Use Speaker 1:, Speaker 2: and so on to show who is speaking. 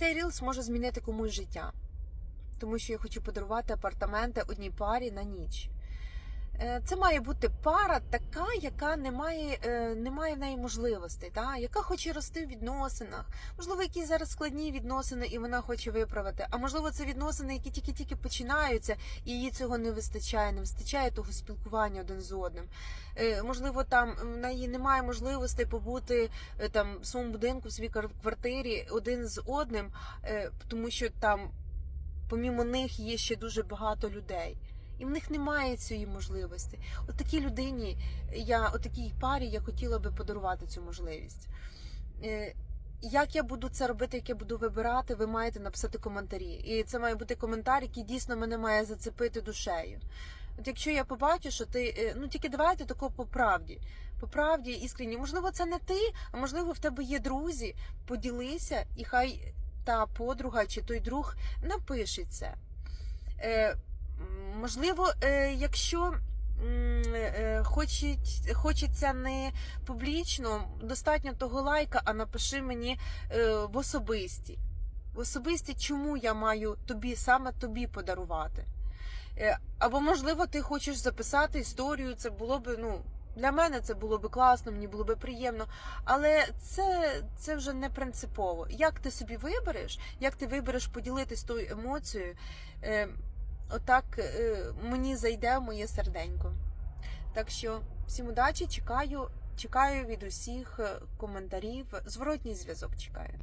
Speaker 1: Цей рілс може змінити комусь життя, тому що я хочу подарувати апартаменти одній парі на ніч. Е, Це має бути пара така, яка не має, е, не має в неї можливостей, та? яка хоче рости в відносинах. Можливо, якісь зараз складні відносини, і вона хоче виправити. А можливо, це відносини, які тільки-тільки починаються, і їй цього не вистачає, не вистачає того спілкування один з одним. Е, Можливо, там в неї немає можливостей побути там в своєму будинку, в своїй квартирі один з одним, тому що там, помімо них, є ще дуже багато людей. І в них немає цієї можливості. От такій людині, я, от такій парі, я хотіла би подарувати цю можливість. Е, Як я буду це робити, як я буду вибирати, ви маєте написати коментарі. І це має бути коментар, який дійсно мене має зацепити душею. От якщо я побачу, що ти, е, ну тільки давайте тако по правді. По правді, іскренні. Можливо, це не ти, а можливо, в тебе є друзі. Поділися, і хай та подруга чи той друг напише це. Можливо, е, якщо е, хочеть- хочеться не публічно, достатньо того лайка, а напиши мені е, в особисті. В особисті, чому я маю тобі саме тобі подарувати. Або, можливо, ти хочеш записати історію, це було б, ну. Для мене це було би класно, мені було би приємно, але це, це вже не принципово. Як ти собі вибереш, як ти вибереш поділитись тою емоцією, отак е, мені зайде моє серденько. Так що всім удачі, чекаю, чекаю від усіх е, коментарів, зворотній зв'язок чекаю.